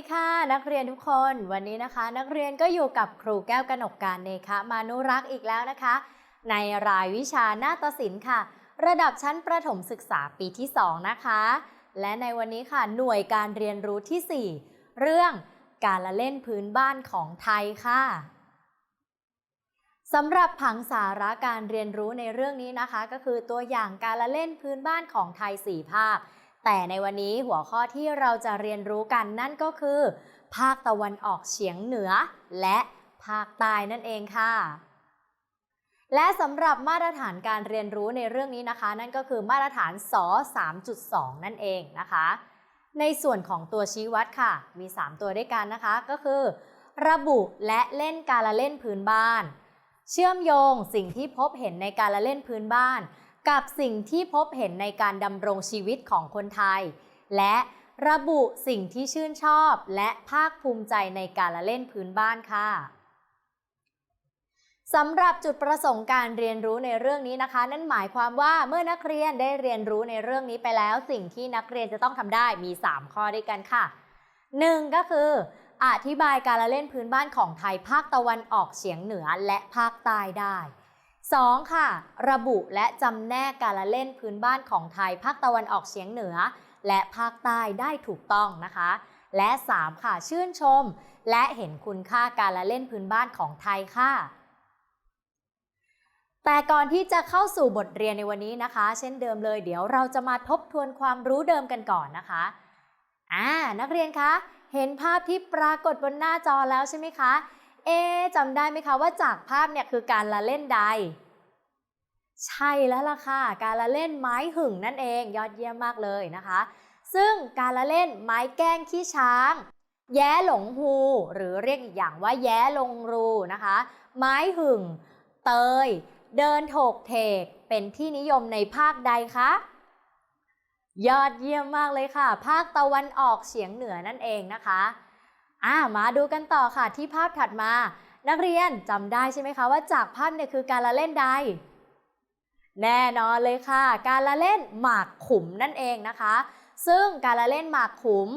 ดีค่ะ นักเรียนทุกคนวันนี้นะคะ นักเรียนก็อยู่กับครูแก้วกนกการเนคะมานุรักษ์อีกแล้วนะคะ ในรายวิชาหน้าฏศิลป์ค่ะ ระดับชั้นประถมศึกษาปีที่ 2 นะคะ และในวันนี้ค่ะหน่วยการเรียนรู้ที่ 4 เรื่องการละเล่นพื้นบ้านของไทยค่ะสำหรับผังสาระการเรียนรู้ในเรื่องนี้นะคะ ก็คือตัวอย่างการละเล่นพื้นบ้านของไทย 4 ภาค แต่ในวันนี้หัวข้อที่เราจะเรียนรู้กันนั่นก็คือ ภาคตะวันออกเฉียงเหนือ และภาคใต้นั่นเองค่ะ และสำหรับมาตรฐานการเรียนรู้ในเรื่องนี้นะคะ นั่นก็คือมาตรฐานส3.2 นั่นเองนะคะ ในส่วนของตัวชี้วัดค่ะ มี 3 ตัวด้วยกันนะคะก็คือ ระบุและเล่นการละเล่นพื้นบ้าน เชื่อมโยงสิ่งที่พบเห็นในการละเล่นพื้นบ้าน กับสิ่งที่พบเห็นในการดำรงชีวิตของคนไทย และระบุสิ่งที่ชื่นชอบและภาคภูมิใจในการละเล่นพื้นบ้านค่ะสำหรับจุดประสงค์การเรียนรู้ในเรื่องนี้นะคะ นั่นหมายความว่าเมื่อนักเรียนได้เรียนรู้ในเรื่องนี้ไปแล้ว สิ่งที่นักเรียนจะต้องทำได้มี 3 ข้อด้วยกันค่ะ 1. ก็คือ อธิบายการละเล่นพื้นบ้านของไทยภาคตะวันออกเฉียงเหนือและภาคใต้ได้ 2. ค่ะ ระบุและจำแนกการละเล่นพื้นบ้านของไทยภาคตะวันออกเฉียงเหนือ และภาคใต้ได้ถูกต้องนะคะ และ 3. ค่ะ ชื่นชม และเห็นคุณค่าการละเล่นพื้นบ้านของไทยค่ะ แต่ก่อนที่จะเข้าสู่บทเรียนในวันนี้นะคะ เช่นเดิมเลย เดี๋ยวเราจะมาทบทวนความรู้เดิมกันก่อนนะคะอ่านักเรียนคะ เห็นภาพที่ปรากฏบนหน้าจอแล้วใช่ไหมคะ เอ๊จำได้ไหมคะว่าจากภาพเนี่ยคือการละเล่นใด ใช่แล้วล่ะค่ะ การละเล่นไม้หึ่งนั่นเองยอดเยี่ยมมากเลยนะคะ ซึ่งการละเล่นไม้แกล้งขี้ช้าง แย้หลงฮูหรือเรียกอีกอย่างว่าแย้ลงรูนะคะ ไม้หึ่ง เตย เดินโถกเถกเป็นที่นิยมในภาคใดคะยอดเยี่ยมมากเลยค่ะ ภาคตะวันออกเฉียงเหนือนั่นเองนะคะ อ่ามาดูกันต่อค่ะที่ภาพถัดมา นักเรียนจำได้ใช่ไหมคะว่าจากภาพเนี่ยคือการละเล่นใด แน่นอนเลยค่ะ การละเล่นหมากขุมนั่นเองนะคะ ซึ่งการละเล่นหมากขุม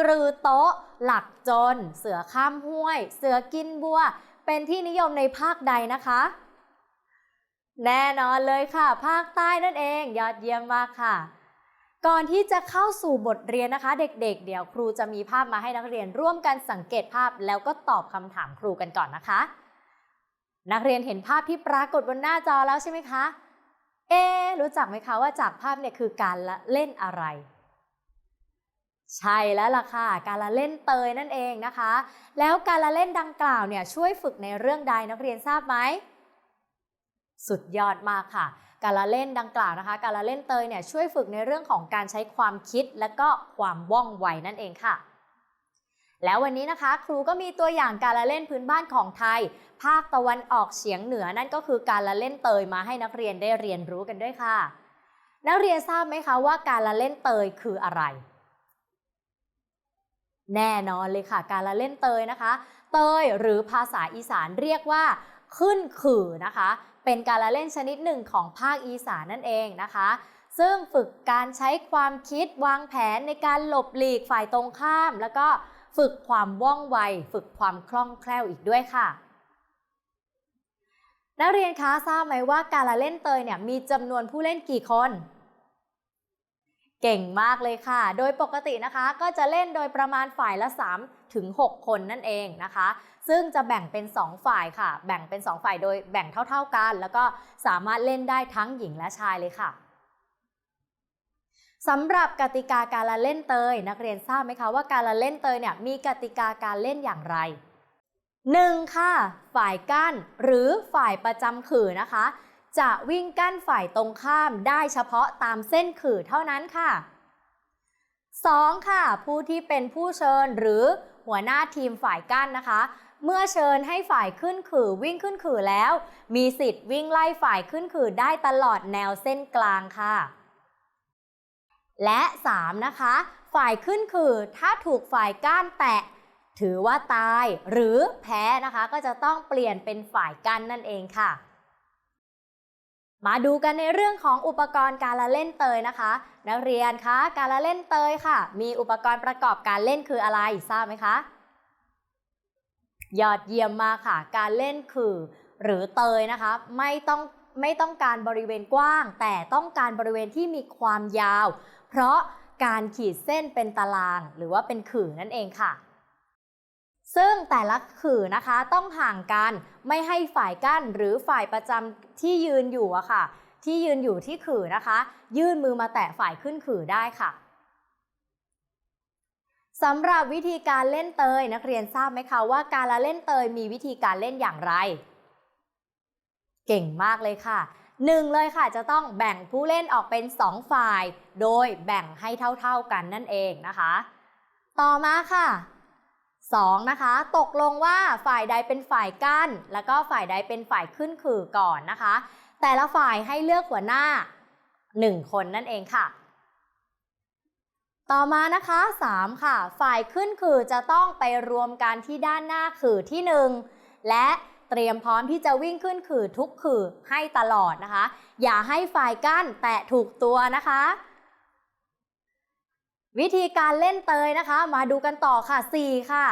กรือโต๊ะ หลักจน เสือข้ามห้วย เสือกินบัว เป็นที่นิยมในภาคใดนะคะ แน่นอนเลยค่ะ ภาคใต้นั่นเอง ยอดเยี่ยมมากค่ะ ก่อนที่จะเข้าสู่บทเรียนนะคะ เด็กๆเดี๋ยวครูจะมีภาพมาให้นักเรียนร่วมกันสังเกตภาพแล้วก็ตอบคำถามครูกันก่อนนะคะ นักเรียนเห็นภาพที่ปรากฏบนหน้าจอแล้วใช่ไหมคะ เอ รู้จักไหมคะว่าจากภาพเนี่ยคือการละเล่นอะไร ใช่แล้วล่ะค่ะ การละเล่นเตยนั่นเองนะคะ แล้วการละเล่นดังกล่าวเนี่ยช่วยฝึกในเรื่องใดนักเรียนทราบไหม สุดยอดมากค่ะ การละเล่นดังกล่าวนะคะ การละเล่นเตยเนี่ยช่วยฝึกในเรื่องของการใช้ความคิดและก็ความว่องไวนั่นเองค่ะ แล้ววันนี้นะคะครูก็มีตัวอย่างการละเล่นพื้นบ้านของไทย ภาคตะวันออกเฉียงเหนือนั่นก็คือการละเล่นเตยมาให้นักเรียนได้เรียนรู้กันด้วยค่ะ นักเรียนทราบไหมคะว่าการละเล่นเตยคืออะไรแน่นอนเลยค่ะ การละเล่นเตยนะคะ เตยหรือภาษาอีสานเรียกว่า ขึ้นขื่อนะคะ เป็นการละเล่นชนิดหนึ่งของภาคอีสานนั่นเองนะคะ ซึ่งฝึกการใช้ความคิดวางแผนในการหลบหลีกฝ่ายตรงข้าม แล้วก็ฝึกความว่องไว ฝึกความคล่องแคล่วอีกด้วยค่ะนักเรียนคะทราบไหมว่าการละเล่นเตยเนี่ยมีจำนวนผู้เล่นกี่คน เก่งมากเลยค่ะ โดยปกตินะคะ ก็จะเล่นโดยประมาณฝ่ายละ 3 ถึง 6 คนนั่นเองนะคะ ซึ่งจะแบ่งเป็น 2 ฝ่ายค่ะ แบ่งเป็น 2 ฝ่ายโดยแบ่งเท่า ๆกัน แล้วก็สามารถเล่นได้ทั้งหญิงและชายเลยค่ะสำหรับกติกาการละเล่นเตย นักเรียนทราบไหมคะว่าการละเล่นเตยเนี่ยมีกติกาการเล่นอย่างไร 1. ค่ะ ฝ่ายกั้นหรือฝ่ายประจำขื่อนะคะ จะวิ่งกั้นฝ่ายตรงข้ามได้เฉพาะตามเส้นขื่อเท่านั้นค่ะ 2. ค่ะ ผู้ที่เป็นผู้เชิญหรือหัวหน้าทีมฝ่ายกั้นนะคะ เมื่อเชิญให้ฝ่ายขึ้นขื่อวิ่งขึ้นขื่อแล้ว มีสิทธิ์วิ่งไล่ฝ่ายขึ้นขื่อได้ตลอดแนวเส้นกลางค่ะ และ 3 นะคะ ฝ่ายขึ้นคือถ้าถูกฝ่ายก้านแตะ ถือว่าตายหรือแพ้นะคะ ก็จะต้องเปลี่ยนเป็นฝ่ายกั้นนั่นเองค่ะมาดูกันในเรื่องของอุปกรณ์การละเล่นเตยนะคะ นักเรียนคะ การละเล่นเตยค่ะ มีอุปกรณ์ประกอบการเล่นคืออะไรทราบไหมคะ ยอดเยี่ยมมากค่ะ การเล่นคือ หรือเตยนะคะ ไม่ต้องไม่ต้องการบริเวณกว้าง แต่ต้องการบริเวณที่มีความยาว เพราะการขีดเส้นเป็นตาราง หรือว่าเป็นขื่อนั่นเองค่ะ ซึ่งแต่ละขื่อนะคะต้องห่างกันไม่ให้ฝ่ายกั้นหรือฝ่ายประจำที่ยืนอยู่อะค่ะ ที่ยืนอยู่ที่ขื่อนะคะ ยื่นมือมาแตะฝ่ายขึ้นขื่อได้ค่ะ สำหรับวิธีการเล่นเตยนักเรียนทราบไหมคะว่าการละเล่นเตยมีวิธีการเล่นอย่างไร เก่งมากเลยค่ะหนึ่งเลยค่ะจะต้องแบ่งผู้เล่นออกเป็น 2 ฝ่าย โดยแบ่งให้เท่าๆกันนั่นเองนะคะ ต่อมาค่ะ 2. นะคะ ตกลงว่าฝ่ายใดเป็นฝ่ายกั้น แล้วก็ฝ่ายใดเป็นฝ่ายขึ้นขื่อก่อนนะคะ แต่ละฝ่ายให้เลือกหัวหน้า 1 คนนั่นเองค่ะ ต่อมานะคะ 3 ค่ะ ฝ่ายขึ้นขื่อจะต้องไปรวมกันที่ด้านหน้าขื่อที่ 1 และเตรียมพร้อมที่จะวิ่งขึ้นขื่อทุกขื่อให้ตลอดนะคะ อย่าให้ฝ่ายกั้นแตะถูกตัวนะคะ วิธีการเล่นเตยนะคะ มาดูกันต่อค่ะ 4 ค่ะ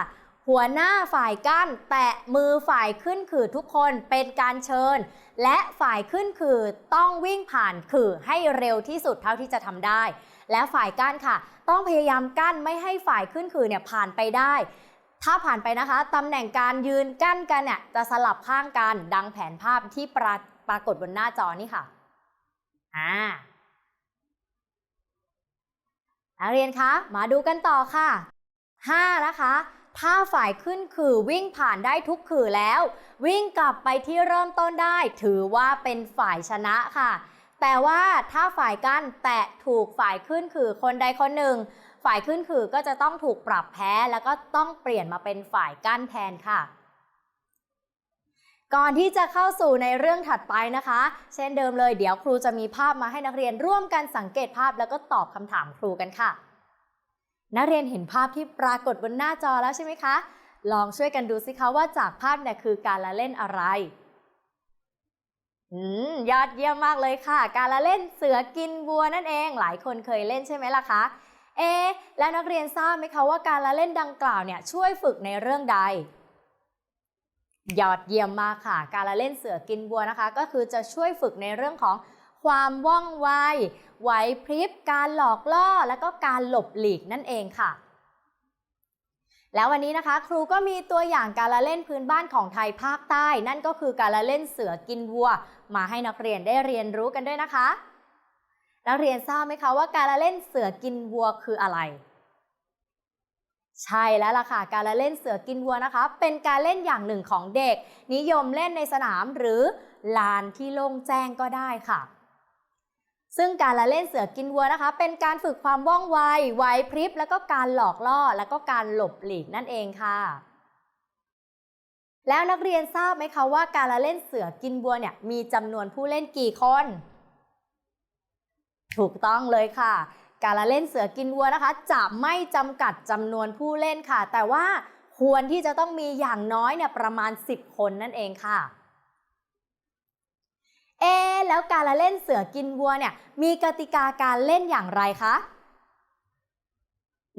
หัวหน้าฝ่ายกั้นแตะมือฝ่ายขึ้นขื่อทุกคนเป็นการเชิญ และฝ่ายขึ้นขื่อต้องวิ่งผ่านขื่อให้เร็วที่สุดเท่าที่จะทำได้ และฝ่ายกั้นค่ะ ต้องพยายามกั้นไม่ให้ฝ่ายขึ้นขื่อเนี่ยผ่านไปได้ ถ้าผ่านไปนะคะตำแหน่งการยืนกั้นกันเนี่ยจะสลับข้างกันดังแผนภาพที่ปราปรากฏบนหน้าจอนี่ค่ะอ่านักเรียนคะ มาดูกันต่อค่ะ 5 นะคะ ถ้าฝ่ายขึ้นขื่อวิ่งผ่านได้ทุกขื่อแล้ว วิ่งกลับไปที่เริ่มต้นได้ ถือว่าเป็นฝ่ายชนะค่ะ แต่ว่าถ้าฝ่ายกั้นแตะถูกฝ่ายขึ้นขือคนใดคนหนึ่ง ฝ่ายขึ้นขือก็จะต้องถูกปรับแพ้ แล้วก็ต้องเปลี่ยนมาเป็นฝ่ายกั้นแทนค่ะ ก่อนที่จะเข้าสู่ในเรื่องถัดไปนะคะ เช่นเดิมเลยเดี๋ยวครูจะมีภาพมาให้นักเรียนร่วมกันสังเกตภาพแล้วก็ตอบคำถามครูกันค่ะ นักเรียนเห็นภาพที่ปรากฏบนหน้าจอแล้วใช่ไหมคะ ลองช่วยกันดูสิคะว่าจากภาพเนี่ยคือการละเล่นอะไร ยอดเยี่ยมมากเลยค่ะ การละเล่นเสือกินวัวนั่นเอง หลายคนเคยเล่นใช่ไหมล่ะคะ เอ แล้วนักเรียนทราบไหมคะว่าการละเล่นดังกล่าวเนี่ยช่วยฝึกในเรื่องใด ยอดเยี่ยมมากค่ะ การละเล่นเสือกินวัวนะคะ ก็คือจะช่วยฝึกในเรื่องของความว่องไว ไหวพริบ การหลอกล่อ และก็การหลบหลีกนั่นเองค่ะ แล้ววันนี้นะคะครูก็มีตัวอย่างการละเล่นพื้นบ้านของไทยภาคใต้ นั่นก็คือการละเล่นเสือกินวัว มาให้นักเรียนได้เรียนรู้กันด้วยนะคะ นักเรียนทราบไหมคะว่าการละเล่นเสือกินวัวคืออะไร ใช่แล้วล่ะค่ะการละเล่นเสือกินวัวนะคะ เป็นการเล่นอย่างหนึ่งของเด็ก นิยมเล่นในสนามหรือลานที่โล่งแจ้งก็ได้ค่ะ ซึ่งการละเล่นเสือกินวัวนะคะ เป็นการฝึกความว่องไวไหวพริบ แล้วก็การหลอกล่อ แล้วก็การหลบหลีกนั่นเองค่ะ แล้วนักเรียนทราบไหมคะว่าการละเล่นเสือกินวัวเนี่ยมีจำนวนผู้เล่นกี่คน ถูกต้องเลยค่ะ การละเล่นเสือกินวัวนะคะ จะไม่จำกัดจำนวนผู้เล่นค่ะ แต่ว่าควรที่จะต้องมีอย่างน้อยเนี่ยประมาณ 10 คนนั่นเองค่ะ เอ แล้วการละเล่นเสือกินวัวเนี่ยมีกติกาการเล่นอย่างไรคะ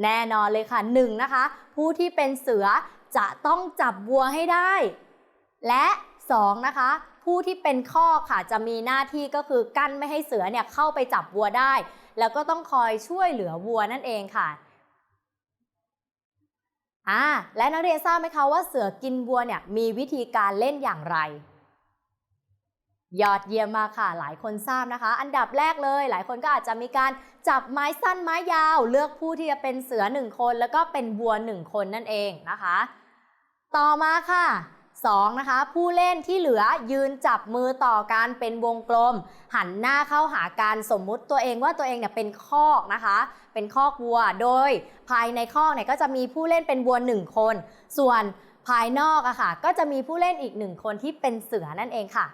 แน่นอนเลยค่ะหนึ่งนะคะ ผู้ที่เป็นเสือจะต้องจับวัวให้ได้ และสองนะคะ ผู้ที่เป็นข้อค่ะจะมีหน้าที่ก็คือกั้นไม่ให้เสือเนี่ยเข้าไปจับวัวได้ แล้วก็ต้องคอยช่วยเหลือวัวนั่นเองค่ะอ่าและนักเรียนทราบไหมคะว่าเสือกินวัวเนี่ยมีวิธีการเล่นอย่างไร ยอดเยี่ยมมากค่ะ หลายคนทราบนะคะ อันดับแรกเลย หลายคนก็อาจจะมีการจับไม้สั้นไม้ยาว เลือกผู้ที่จะเป็นเสือหนึ่งคน แล้วก็เป็นวัวหนึ่งคนนั่นเองนะคะ ต่อมาค่ะ2นะคะผู้เล่นที่เหลือยืนจับมือต่อกันเป็นวงกลม หันหน้าเข้าหาการสมมุติตัวเองว่าตัวเองเนี่ยเป็นคอกนะคะ เป็นคอกวัวโดย ภายในคอกเนี่ยก็จะมีผู้เล่นเป็นวัวหนึ่งคน ส่วนภายนอกอะค่ะก็จะมีผู้เล่นอีกหนึ่งคนที่เป็นเสือนั่นเองค่ะ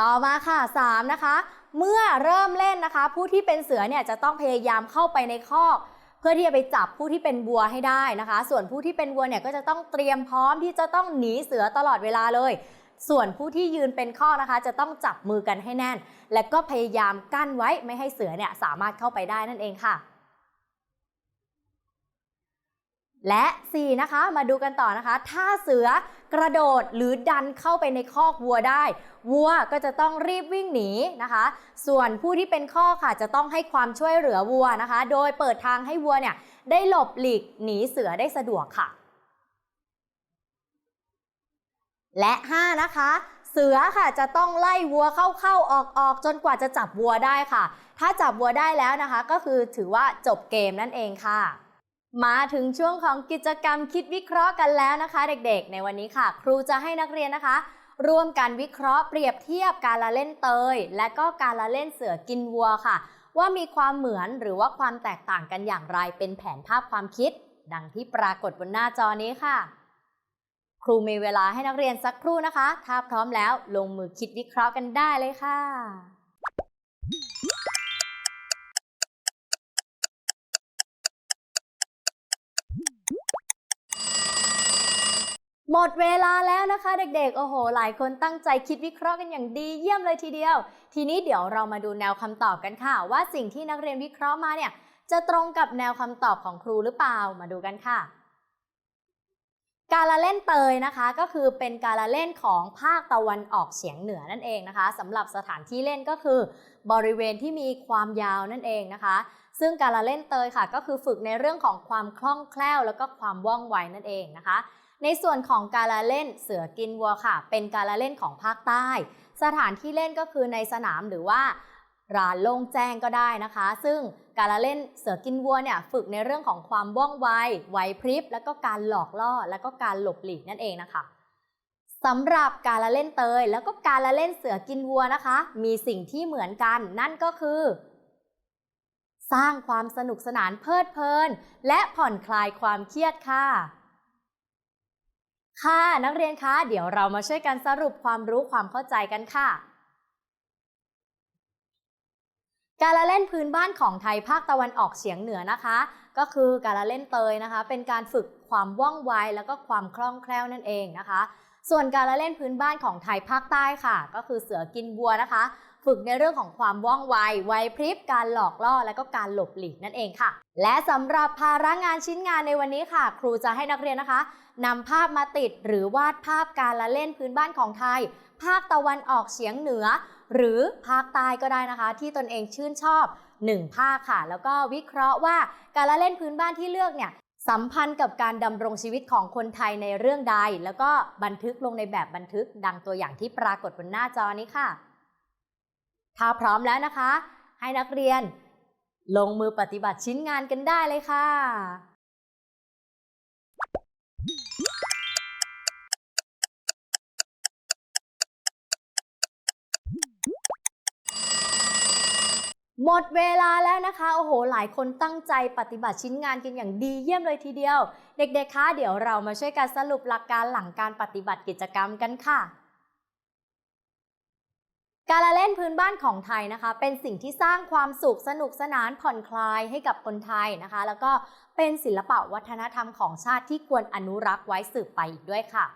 ต่อมาค่ะ 3 นะคะ เมื่อเริ่มเล่นนะคะ ผู้ที่เป็นเสือเนี่ยจะต้องพยายามเข้าไปในคอกเพื่อที่จะไปจับผู้ที่เป็นวัวให้ได้นะคะ ส่วนผู้ที่เป็นวัวเนี่ยก็จะต้องเตรียมพร้อมที่จะต้องหนีเสือตลอดเวลาเลย ส่วนผู้ที่ยืนเป็นข้อกนะคะ จะต้องจับมือกันให้แน่น และก็พยายามกั้นไว้ไม่ให้เสือเนี่ยสามารถเข้าไปได้นั่นเองค่ะ และ 4 นะคะ มาดูกันต่อนะคะ ถ้าเสือ กระโดดหรือดันเข้าไปในคอกวัวได้ วัวก็จะต้องรีบวิ่งหนีนะคะ ส่วนผู้ที่เป็นข้อค่ะจะต้องให้ความช่วยเหลือวัวนะคะ โดยเปิดทางให้วัวเนี่ยได้หลบหลีกหนีเสือได้สะดวกค่ะ และ 5 นะคะเสือค่ะจะต้องไล่วัวเข้าๆออกๆจนกว่าจะจับวัวได้ค่ะ ถ้าจับวัวได้แล้วนะคะ ก็คือถือว่าจบเกมนั่นเองค่ะ มาถึงช่วงของกิจกรรมคิดวิเคราะห์กันแล้วนะคะ เด็กๆ ในวันนี้ค่ะ ครูจะให้นักเรียนนะคะ ร่วมกันวิเคราะห์เปรียบเทียบการละเล่นเตย และก็การละเล่นเสือกินวัวค่ะ ว่ามีความเหมือนหรือว่าความแตกต่างกันอย่างไรเป็นแผนภาพความคิด ดังที่ปรากฏบนหน้าจอนี้ค่ะ ครูมีเวลาให้นักเรียนสักครู่นะคะ ถ้าพร้อมแล้วลงมือคิดวิเคราะห์กันได้เลยค่ะ หมดเวลาแล้วนะคะเด็กๆ โอ้โห หลายคนตั้งใจคิดวิเคราะห์กันอย่างดีเยี่ยมเลยทีเดียว ทีนี้เดี๋ยวเรามาดูแนวคำตอบกันค่ะ ว่าสิ่งที่นักเรียนวิเคราะห์มาเนี่ย จะตรงกับแนวคำตอบของครูหรือเปล่า มาดูกันค่ะ การละเล่นเตยนะคะ ก็คือเป็นการละเล่นของภาคตะวันออกเฉียงเหนือนั่นเองนะคะสำหรับสถานที่เล่นก็คือ บริเวณที่มีความยาวนั่นเองนะคะ ซึ่งการละเล่นเตยค่ะ ก็คือฝึกในเรื่องของความคล่องแคล่ว แล้วก็ความว่องไวนั่นเองนะคะ ในส่วนของการละเล่นเสือกินวัวค่ะ เป็นการละเล่นของภาคใต้ สถานที่เล่นก็คือในสนามหรือว่าร้านโล่งแจ้งก็ได้นะคะ ซึ่งการละเล่นเสือกินวัวเนี่ยฝึกในเรื่องของความว่องไวไหวพริบ แล้วก็การหลอกล่อ แล้วก็การหลบหลีกนั่นเองนะคะสำหรับการละเล่นเตย แล้วก็การละเล่นเสือกินวัวนะคะ มีสิ่งที่เหมือนกัน นั่นก็คือ สร้างความสนุกสนานเพลิดเพลิน และผ่อนคลายความเครียดค่ะ ค่ะนักเรียนคะเดี๋ยวเรามาช่วยกันสรุปความรู้ความเข้าใจกันค่ะ การละเล่นพื้นบ้านของไทยภาคตะวันออกเฉียงเหนือนะคะ ก็คือการละเล่นเตยนะคะ เป็นการฝึกความว่องไวแล้วก็ความคล่องแคล่วนั่นเองนะคะ ส่วนการละเล่นพื้นบ้านของไทยภาคใต้ค่ะ ก็คือเสือกินวัวนะคะ ฝึกในเรื่องของความว่องไวไวพริบการหลอกล่อ และก็การหลบหลีกนั่นเองค่ะ และสำหรับภาระงานชิ้นงานในวันนี้ค่ะ ครูจะให้นักเรียนนะคะนำภาพมาติดหรือวาดภาพการละเล่นพื้นบ้านของไทย ภาคตะวันออกเฉียงเหนือ หรือภาคใต้ก็ได้นะคะ ที่ตนเองชื่นชอบ1ภาคค่ะ แล้วก็วิเคราะห์ว่าการละเล่นพื้นบ้านที่เลือกเนี่ยสัมพันธ์กับการดำรงชีวิตของคนไทยในเรื่องใด แล้วก็บันทึกลงในแบบบันทึกดังตัวอย่างที่ปรากฏบนหน้าจอนี้ค่ะ ถ้าพร้อมแล้วนะคะ ให้นักเรียน ลงมือปฏิบัติชิ้นงานกันได้เลยค่ะ หมดเวลาแล้วนะคะ โอ้โห หลายคนตั้งใจปฏิบัติชิ้นงานกันอย่างดีเยี่ยมเลยทีเดียว เด็กๆ คะ เดี๋ยวเรามาช่วยกันสรุปหลักการหลังการปฏิบัติกิจกรรมกันค่ะ การละเล่นพื้นบ้านของไทยนะคะ เป็นสิ่งที่สร้างความสุขสนุกสนานผ่อนคลายให้กับคนไทยนะคะ แล้วก็เป็นศิลปะวัฒนธรรมของชาติที่ควรอนุรักษ์ไว้สืบไปอีกด้วยค่ะ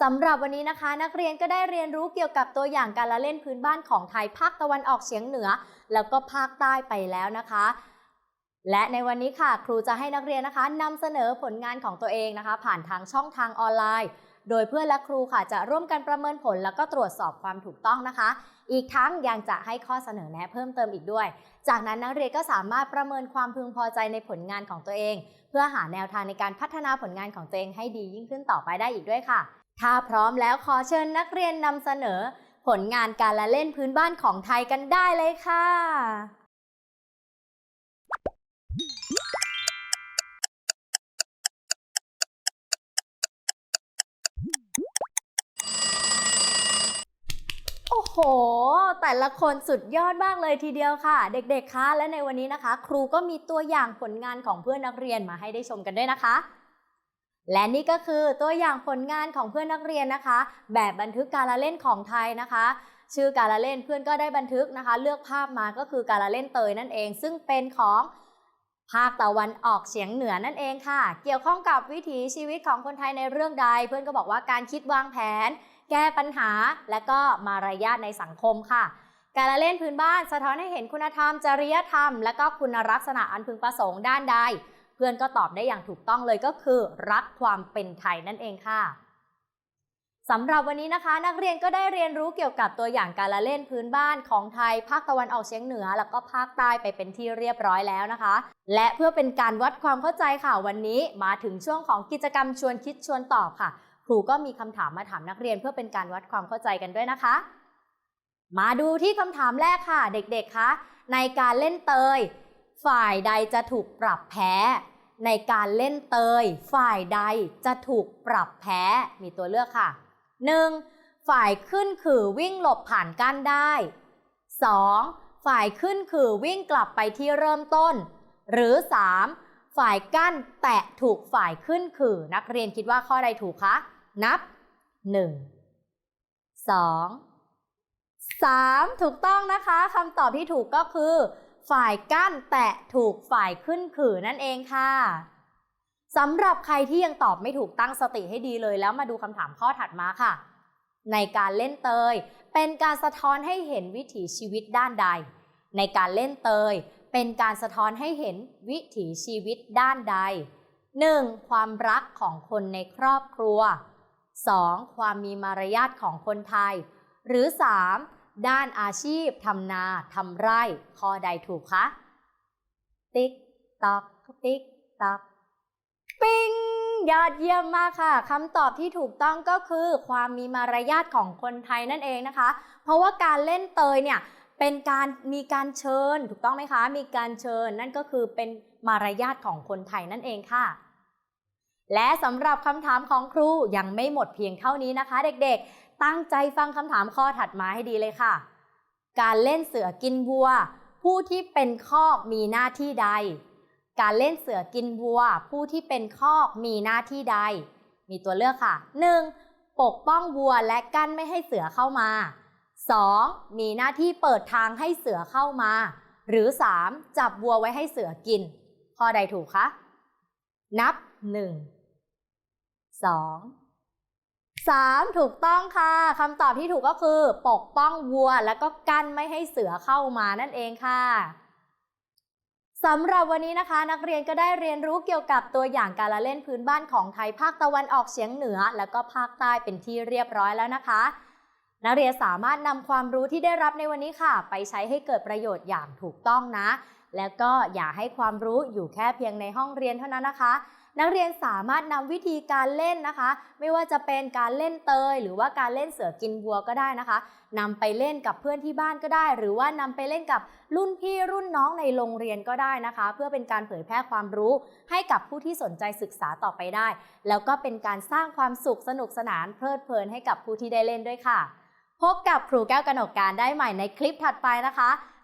สำหรับวันนี้นะคะ นักเรียนก็ได้เรียนรู้เกี่ยวกับตัวอย่างการละเล่นพื้นบ้านของไทยภาคตะวันออกเฉียงเหนือ แล้วก็ภาคใต้ไปแล้วนะคะ และในวันนี้ค่ะ ครูจะให้นักเรียนนะคะนำเสนอผลงานของตัวเองนะคะ ผ่านทางช่องทางออนไลน์ โดยเพื่อนและครูค่ะจะร่วมกันประเมินผล แล้วก็ตรวจสอบความถูกต้องนะคะ อีกทั้งยังจะให้ข้อเสนอแนะเพิ่มเติมอีกด้วย จากนั้นนักเรียนก็สามารถประเมินความพึงพอใจในผลงานของตัวเอง เพื่อหาแนวทางในการพัฒนาผลงานของตัวเองให้ดียิ่งขึ้นต่อไปได้อีกด้วยค่ะ ถ้าพร้อมแล้วขอเชิญนักเรียนนำเสนอ ผลงานการละเล่นพื้นบ้านของไทยกันได้เลยค่ะ โอ้โห แต่ละคนสุดยอดมากเลยทีเดียวค่ะ เด็กๆ คะ และในวันนี้นะคะ ครูก็มีตัวอย่างผลงานของเพื่อนนักเรียนมาให้ได้ชมกันด้วยนะคะ และนี่ก็คือตัวอย่างผลงานของเพื่อนนักเรียนนะคะ แบบบันทึกการละเล่นของไทยนะคะ ชื่อการละเล่นเพื่อนก็ได้บันทึกนะคะ เลือกภาพมาก็คือการละเล่นเตยนั่นเอง ซึ่งเป็นของภาคตะวันออกเฉียงเหนือนั่นเองค่ะ เกี่ยวข้องกับวิถีชีวิตของคนไทยในเรื่องใด เพื่อนก็บอกว่าการคิดวางแผน แก้ปัญหา และก็มารยาทในสังคมค่ะ การละเล่นพื้นบ้านสะท้อนให้เห็นคุณธรรม จริยธรรม และก็คุณลักษณะอันพึงประสงค์ด้านใด เพื่อนก็ตอบได้อย่างถูกต้องเลยก็คือ รักความเป็นไทยนั่นเองค่ะสำหรับวันนี้นะคะ นักเรียนก็ได้เรียนรู้เกี่ยวกับตัวอย่างการละเล่นพื้นบ้านของไทย ภาคตะวันออกเฉียงเหนือ แล้วก็ภาคใต้ไปเป็นที่เรียบร้อยแล้วนะคะ และเพื่อเป็นการวัดความเข้าใจค่ะวันนี้ มาถึงช่วงของกิจกรรมชวนคิดชวนตอบค่ะ ครูก็มีคำถามมาถามนักเรียนเพื่อเป็นการวัดความเข้าใจกันด้วยนะคะ มาดูที่คำถามแรกค่ะ เด็กๆคะในการเล่นเตย ฝ่ายใดจะถูกปรับแพ้ ในการเล่นเตย ฝ่ายใดจะถูกปรับแพ้มีตัวเลือกค่ะ 1. ฝ่ายขึ้นคือวิ่งหลบผ่านกั้นได้ 2. ฝ่ายขึ้นคือวิ่งกลับไปที่เริ่มต้น หรือ 3. ฝ่ายกั้นแตะถูกฝ่ายขึ้นคือ นักเรียนคิดว่าข้อใดถูกคะ นับ 1 2 3 ถูกต้องนะคะคำตอบที่ถูกก็คือ ฝ่ายกั้นแตะถูกฝ่ายขึ้นคือนั่นเองค่ะสำหรับใครที่ยังตอบไม่ถูกตั้งสติให้ดีเลยแล้วมาดูคำถามข้อถัดมาค่ะ ในการเล่นเตย เป็นการสะท้อนให้เห็นวิถีชีวิตด้านใด ในการเล่นเตย เป็นการสะท้อนให้เห็นวิถีชีวิตด้านใด 1. ความรักของคนในครอบครัว 2. ความมีมารยาทของคนไทย หรือ 3. ด้านอาชีพทำนาทำไร่ข้อใดถูกคะ ติ๊กตอกติ๊กตอกปิ้งยอดเยี่ยมมากค่ะคำตอบที่ถูกต้องก็คือความมีมารยาทของคนไทยนั่นเองนะคะ เพราะว่าการเล่นเตยเนี่ยเป็นการมีการเชิญถูกต้องไหมคะ มีการเชิญนั่นก็คือเป็นมารยาทของคนไทยนั่นเองค่ะ และสำหรับคำถามของครูยังไม่หมดเพียงเท่านี้นะคะ เด็กๆ ตั้งใจฟังคำถามข้อถัดมาให้ดีเลยค่ะ การเล่นเสือกินวัว ผู้ที่เป็นคอกมีหน้าที่ใด การเล่นเสือกินวัว ผู้ที่เป็นคอกมีหน้าที่ใด มีตัวเลือกค่ะ 1. ปกป้องวัวและกั้นไม่ให้เสือเข้ามา 2. มีหน้าที่เปิดทางให้เสือเข้ามา หรือ 3. จับวัวไว้ให้เสือกิน ข้อใดถูกคะ นับ 1 2 3 ถูกต้องค่ะคำตอบที่ถูกก็คือ ปกป้องวัว แล้วก็กั้นไม่ให้เสือเข้ามานั่นเองค่ะสำหรับวันนี้นะคะ นักเรียนก็ได้เรียนรู้เกี่ยวกับตัวอย่างการละเล่นพื้นบ้านของไทยภาคตะวันออกเฉียงเหนือ แล้วก็ภาคใต้เป็นที่เรียบร้อยแล้วนะคะ นักเรียนสามารถนำความรู้ที่ได้รับในวันนี้ค่ะ ไปใช้ให้เกิดประโยชน์อย่างถูกต้องนะ แล้วก็อย่าให้ความรู้อยู่แค่เพียงในห้องเรียนเท่านั้นนะคะ นักเรียนสามารถนำวิธีการเล่นนะคะ ไม่ว่าจะเป็นการเล่นเตย หรือว่าการเล่นเสือกินวัวก็ได้นะคะนำไปเล่นกับเพื่อนที่บ้านก็ได้ หรือว่านำไปเล่นกับรุ่นพี่รุ่นน้องในโรงเรียนก็ได้นะคะ เพื่อเป็นการเผยแพร่ความรู้ ให้กับผู้ที่สนใจศึกษาต่อไปได้ แล้วก็เป็นการสร้างความสุขสนุกสนานเพลิดเพลินให้กับผู้ที่ได้เล่นด้วยค่ะ พบกับครูแก้วกนกการได้ใหม่ในคลิปถัดไปนะคะ